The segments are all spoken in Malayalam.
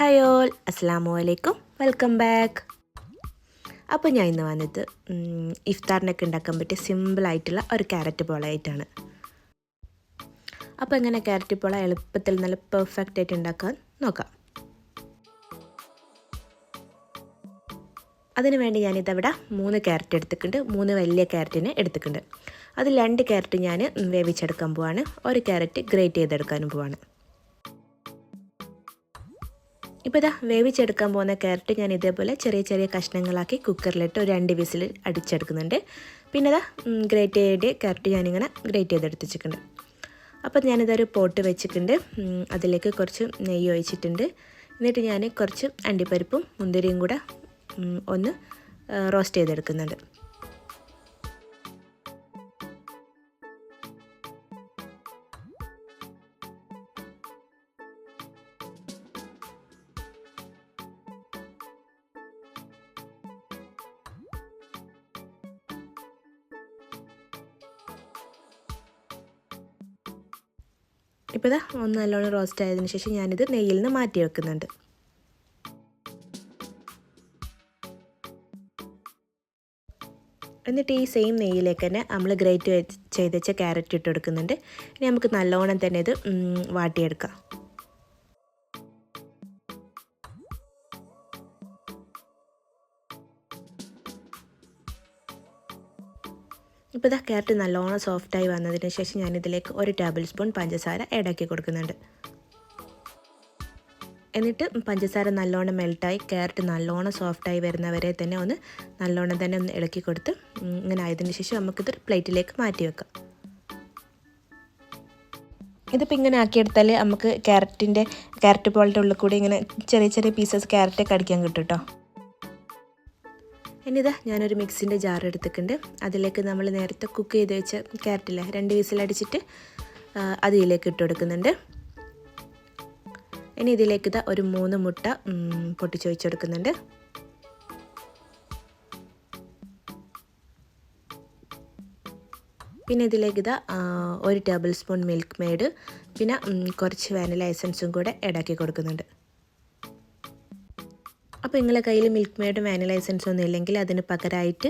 ഹായ് ഓൾ അസ്സാമു അലൈക്കും വെൽക്കം ബാക്ക് അപ്പോൾ ഞാൻ ഇന്ന് വന്നത് ഇഫ്താറിനൊക്കെ ഉണ്ടാക്കാൻ പറ്റിയ സിമ്പിളായിട്ടുള്ള ഒരു ക്യാരറ്റ് പോളയായിട്ടാണ് അപ്പോൾ എങ്ങനെ ക്യാരറ്റ് പോള എളുപ്പത്തിൽ നല്ല പെർഫെക്റ്റ് ആയിട്ട് ഉണ്ടാക്കാൻ നോക്കാം. അതിനുവേണ്ടി ഞാനിതവിടെ മൂന്ന് ക്യാരറ്റ് എടുത്തിട്ടുണ്ട്. മൂന്ന് വലിയ ക്യാരറ്റിനെ എടുത്തിട്ടുണ്ട്. അതിൽ രണ്ട് ക്യാരറ്റ് ഞാൻ വേവിച്ചെടുക്കാൻ പോവാണ്. ഒരു ക്യാരറ്റ് ഗ്രേറ്റ് ചെയ്തെടുക്കാനും പോവാണ്. ഇപ്പോൾ ഇതാ വേവിച്ചെടുക്കാൻ പോകുന്ന കാരറ്റ് ഞാൻ ഇതേപോലെ ചെറിയ ചെറിയ കഷ്ണങ്ങളാക്കി കുക്കറിലിട്ട് ഒരു രണ്ട് വിസിൽ അടിച്ചെടുക്കുന്നുണ്ട്. പിന്നെ ഇതാ ഗ്രേറ്റ് ചെയ്ത ക്യാരറ്റ് ഞാനിങ്ങനെ ഗ്രേറ്റ് ചെയ്തെടുത്തിട്ടുണ്ട് അപ്പോൾ ഞാനിതൊരു പോട്ട് വെച്ചിട്ടുണ്ട്. അതിലേക്ക് കുറച്ച് നെയ്യ് ഒഴിച്ചിട്ടുണ്ട്. എന്നിട്ട് ഞാൻ കുറച്ച് അണ്ടിപ്പരിപ്പും മുന്തിരിയും കൂടെ ഒന്ന് റോസ്റ്റ് ചെയ്തെടുക്കുന്നുണ്ട്. ഇപ്പോൾ ഇതാ ഒന്ന് നല്ലോണം റോസ്റ്റ് ആയതിനു ശേഷം ഞാനിത് നെയ്യിൽ നിന്ന് മാറ്റി വെക്കുന്നുണ്ട്. എന്നിട്ട് ഈ സെയിം നെയ്യിലേക്ക് തന്നെ നമ്മൾ ഗ്രേറ്റ് ചെയ്ത് വെച്ച ക്യാരറ്റ് ഇട്ട് കൊടുക്കുന്നുണ്ട്. ഇനി നമുക്ക് നല്ലോണം തന്നെ ഇത് വാട്ടിയെടുക്കാം. ഇപ്പോൾ ഇതാ ക്യാരറ്റ് നല്ലോണം സോഫ്റ്റായി വന്നതിന് ശേഷം ഞാനിതിലേക്ക് ഒരു ടേബിൾ സ്പൂൺ പഞ്ചസാര ഇടയ്ക്ക് കൊടുക്കുന്നുണ്ട്. എന്നിട്ട് പഞ്ചസാര നല്ലോണം മെൽട്ടായി ക്യാരറ്റ് നല്ലോണം സോഫ്റ്റായി വരുന്നവരെ തന്നെ ഒന്ന് നല്ലോണം തന്നെ ഒന്ന് ഇളക്കി കൊടുത്ത് ഇങ്ങനെ ആയതിന് ശേഷം നമുക്കിതൊരു പ്ലേറ്റിലേക്ക് മാറ്റി വെക്കാം. ഇതിപ്പോൾ ഇങ്ങനെ ആക്കിയെടുത്താൽ നമുക്ക് ക്യാരറ്റിന്റെ ക്യാരറ്റ് പോളിന്റെ ഉള്ളിൽ കൂടി ഇങ്ങനെ ചെറിയ ചെറിയ പീസസ് ക്യാരറ്റൊക്കെ അടിക്കാൻ കിട്ടും കേട്ടോ ഇനിതാ ഞാനൊരു മിക്സിന്റെ ജാർ എടുത്തിട്ടുണ്ട്. അതിലേക്ക് നമ്മൾ നേരത്തെ കുക്ക് ചെയ്ത് വെച്ച ക്യാരറ്റില്ലേ രണ്ട് വിസിലടിച്ചിട്ട് അതിലേക്ക് ഇട്ട് കൊടുക്കുന്നുണ്ട്. ഇനി ഇതിലേക്ക് ഇതാ ഒരു മൂന്ന് മുട്ട പൊട്ടിച്ച് വെച്ച് കൊടുക്കുന്നുണ്ട്. പിന്നെ ഇതിലേക്ക് ഇതാ ഒരു ടേബിൾ സ്പൂൺ മിൽക്ക് മെയ്ഡ് പിന്നെ കുറച്ച് വാനില എസൻസും കൂടെ ഇടാക്കി കൊടുക്കുന്നുണ്ട്. അപ്പോൾ നിങ്ങളെ കയ്യിൽ മിൽക്ക് മെയ്ഡും വാനില എസൻസും ഒന്നും ഇല്ലെങ്കിൽ അതിന് പകരമായിട്ട്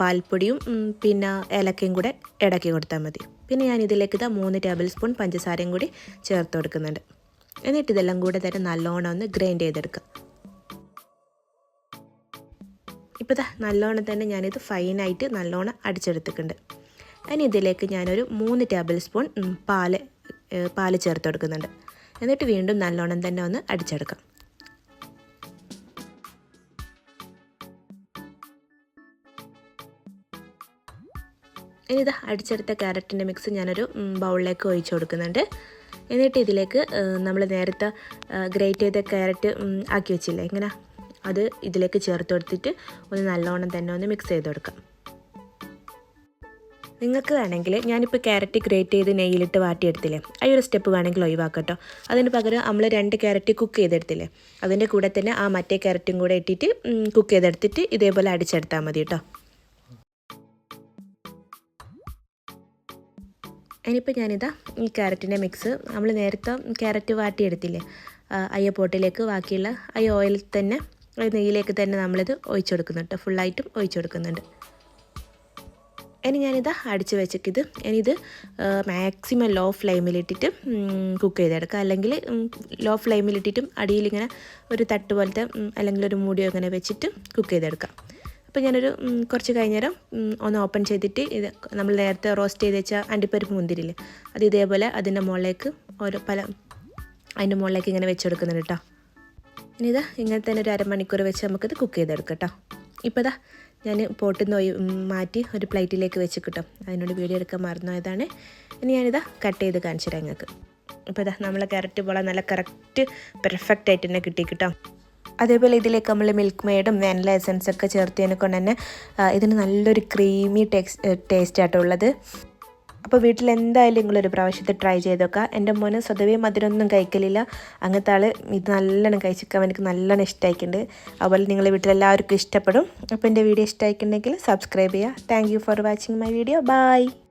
പാൽപ്പൊടിയും പിന്നെ ഏലക്കയും കൂടെ ഇടയ്ക്ക് കൊടുത്താൽ മതി. പിന്നെ ഞാൻ ഇതിലേക്ക് ഇതാ മൂന്ന് ടേബിൾ സ്പൂൺ പഞ്ചസാരയും കൂടി ചേർത്ത് കൊടുക്കുന്നുണ്ട്. എന്നിട്ട് ഇതെല്ലാം കൂടെ തന്നെ നല്ലോണം ഒന്ന് ഗ്രൈൻഡ് ചെയ്തെടുക്കുക ഇപ്പോൾ ഇതാ നല്ലോണം തന്നെ ഞാനിത് ഫൈനായിട്ട് നല്ലോണം അടിച്ചെടുത്തിട്ടുണ്ട്. ഇനി ഇതിലേക്ക് ഞാനൊരു മൂന്ന് ടേബിൾ സ്പൂൺ പാൽ പാൽ ചേർത്ത് കൊടുക്കുന്നുണ്ട്. എന്നിട്ട് വീണ്ടും നല്ലോണം തന്നെ ഒന്ന് അടിച്ചെടുക്കാം. ഇനി ഇത് അടിച്ചെടുത്ത ക്യാരറ്റിന്റെ മിക്സ് ഞാനൊരു ബൗളിലേക്ക് ഒഴിച്ചു കൊടുക്കുന്നുണ്ട്. എന്നിട്ട് ഇതിലേക്ക് നമ്മൾ നേരത്തെ ഗ്രേറ്റ് ചെയ്ത ക്യാരറ്റ് ആക്കി വെച്ചില്ലേ ഇങ്ങനെ അത് ഇതിലേക്ക് ചേർത്ത് കൊടുത്തിട്ട് ഒന്ന് നല്ലോണം തന്നെ ഒന്ന് മിക്സ് ചെയ്ത് കൊടുക്കാം. നിങ്ങൾക്ക് വേണമെങ്കിൽ ഞാനിപ്പോൾ ക്യാരറ്റ് ഗ്രേറ്റ് ചെയ്ത് നെയ്യിലിട്ട് വാട്ടിയെടുത്തില്ലേ ആ ഒരു സ്റ്റെപ്പ് വേണമെങ്കിൽ ഒഴിവാക്കട്ടോ. അതിന് പകരം നമ്മൾ രണ്ട് ക്യാരറ്റ് കുക്ക് ചെയ്തെടുത്തില്ലേ അതിന്റെ കൂടെ തന്നെ ആ മറ്റേ ക്യാരറ്റും കൂടെ ഇട്ടിട്ട് കുക്ക് ചെയ്തെടുത്തിട്ട് ഇതേപോലെ അടിച്ചെടുത്താൽ മതി കേട്ടോ ഇനിയിപ്പോൾ ഞാനിതാ ഈ ക്യാരറ്റിന്റെ മിക്സ് നമ്മൾ നേരത്തെ ക്യാരറ്റ് വാട്ടിയെടുത്തില്ലേ അയ്യ പോട്ടിലേക്ക് ബാക്കിയുള്ള അയ്യ ഓയിലിൽ തന്നെ നെയ്യിലേക്ക് തന്നെ നമ്മളിത് ഒഴിച്ചു കൊടുക്കുന്നുണ്ട് ഫുള്ളായിട്ടും ഒഴിച്ചു കൊടുക്കുന്നുണ്ട് ഇനി ഞാനിതാ അടിച്ച് വെച്ചിട്ട് ഇനിയിത് മാക്സിമം ലോ ഫ്ലെയിമിലിട്ടിട്ട് കുക്ക് ചെയ്തെടുക്കുക അല്ലെങ്കിൽ ലോ ഫ്ലെയിമിലിട്ടിട്ടും അടിയിൽ ഇങ്ങനെ ഒരു തട്ട് പോലത്തെ അല്ലെങ്കിൽ ഒരു മൂടിയോ ഇങ്ങനെ വെച്ചിട്ട് കുക്ക് ചെയ്തെടുക്കാം. അപ്പോൾ ഞാനൊരു കുറച്ച് കഴിഞ്ഞേരം ഒന്ന് ഓപ്പൺ ചെയ്തിട്ട് ഇത് നമ്മൾ നേരത്തെ റോസ്റ്റ് ചെയ്ത് വെച്ച അണ്ടിപ്പരിപ്പ് മുന്തിരില്ലേ അത് ഇതേപോലെ അതിന്റെ മുകളിലേക്ക് ഓരോ പല അതിന്റെ മുകളിലേക്ക് ഇങ്ങനെ വെച്ച് കൊടുക്കുന്നുണ്ട് കേട്ടോ ഇനി ഇതാ ഇങ്ങനെ തന്നെ ഒരു അരമണിക്കൂർ വെച്ച് നമുക്കിത് കുക്ക് ചെയ്തെടുക്കാം കേട്ടോ ഇപ്പോൾ ഇതാ ഞാൻ പോട്ടിൽ നിന്ന് മാറ്റി ഒരു പ്ലേറ്റിലേക്ക് വെച്ച് കിട്ടും അതിനോട് വീഡിയോ എടുക്കാൻ മറന്നതാണ് ഇനി ഞാനിതാ കട്ട് ചെയ്ത് കാണിച്ചു തരാം നിങ്ങൾക്ക് ഇപ്പോൾ ഇതാ നമ്മളെ ക്യാരറ്റ് പോലെ നല്ല കറക്റ്റ് പെർഫെക്റ്റ് ആയിട്ട് തന്നെ കിട്ടി കിട്ടോ അതേപോലെ ഇതിലേക്ക് നമ്മൾ മിൽക്ക് മെയ്ഡും വാനില എസൻസ് ഒക്കെ ചേർത്തതിനെ കൊണ്ട് തന്നെ ഇതിന് നല്ലൊരു ക്രീമി ടേക്സ് ടേസ്റ്റ് ആട്ടോ ഉള്ളത്. അപ്പോൾ വീട്ടിൽ എന്തായാലും നിങ്ങളൊരു പ്രാവശ്യത്തെ ട്രൈ ചെയ്ത് നോക്കുക. എന്റെ മോന് സ്വതവേ മധുരമൊന്നും കഴിക്കലില്ല. അങ്ങനത്തെ ആൾ ഇത് നല്ലോണം കഴിച്ചിരിക്കാൻ എനിക്ക് നല്ലോണം ഇഷ്ടമായിട്ടുണ്ട് അതുപോലെ നിങ്ങളെ വീട്ടിലെല്ലാവർക്കും ഇഷ്ടപ്പെടും. അപ്പോൾ എന്റെ വീഡിയോ ഇഷ്ടമായിട്ടുണ്ടെങ്കിൽ സബ്സ്ക്രൈബ് ചെയ്യുക. Thank for watching my video bye